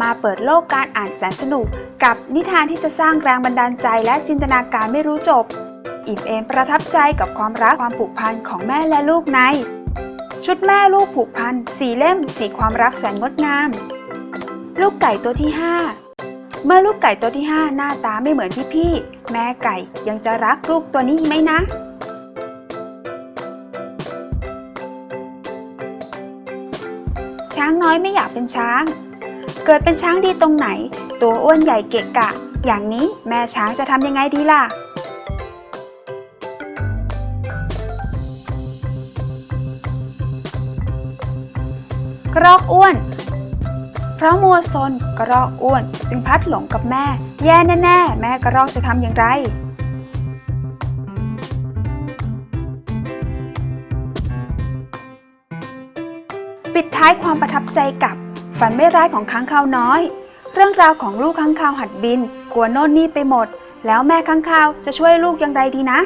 มาเปิดโลกการอ่านแสนสนุก กับนิทานที่จะสร้างแรงบันดาลใจและจินตนาการไม่รู้จบ อิ่มเอมประทับใจกับความรักความผูกพันของแม่และลูกใน ชุดแม่ลูกผูกพันสีเล่มสีความรักแสนงดงาม ลูกไก่ตัวที่ 5 เมื่อลูกไก่ตัวที่ 5 หน้าตาไม่เหมือนพี่ๆแม่ไก่ยังจะรักลูกตัวนี้ไหมนะช้างน้อยไม่อยากเป็นช้าง เกิดเป็นช้างดีตรงไหน ตัวอ้วนใหญ่เกะกะ อย่างนี้แม่ช้างจะทำยังไงดีล่ะ กรอกอ้วน เพราะมัวซนกรอกอ้วน จึงพลัดหลงกับแม่ แย่แน่ๆ แม่กรอกจะทำอย่างไรปิดท้ายความประทับใจกับ ฝันไม่ร้ายของค้างคาวน้อย เรื่องราวของลูกค้างคาวหัดบิน กลัวโน่นนี่ไปหมด แล้วแม่ค้างคาวจะช่วยลูกอย่างไรดีนะ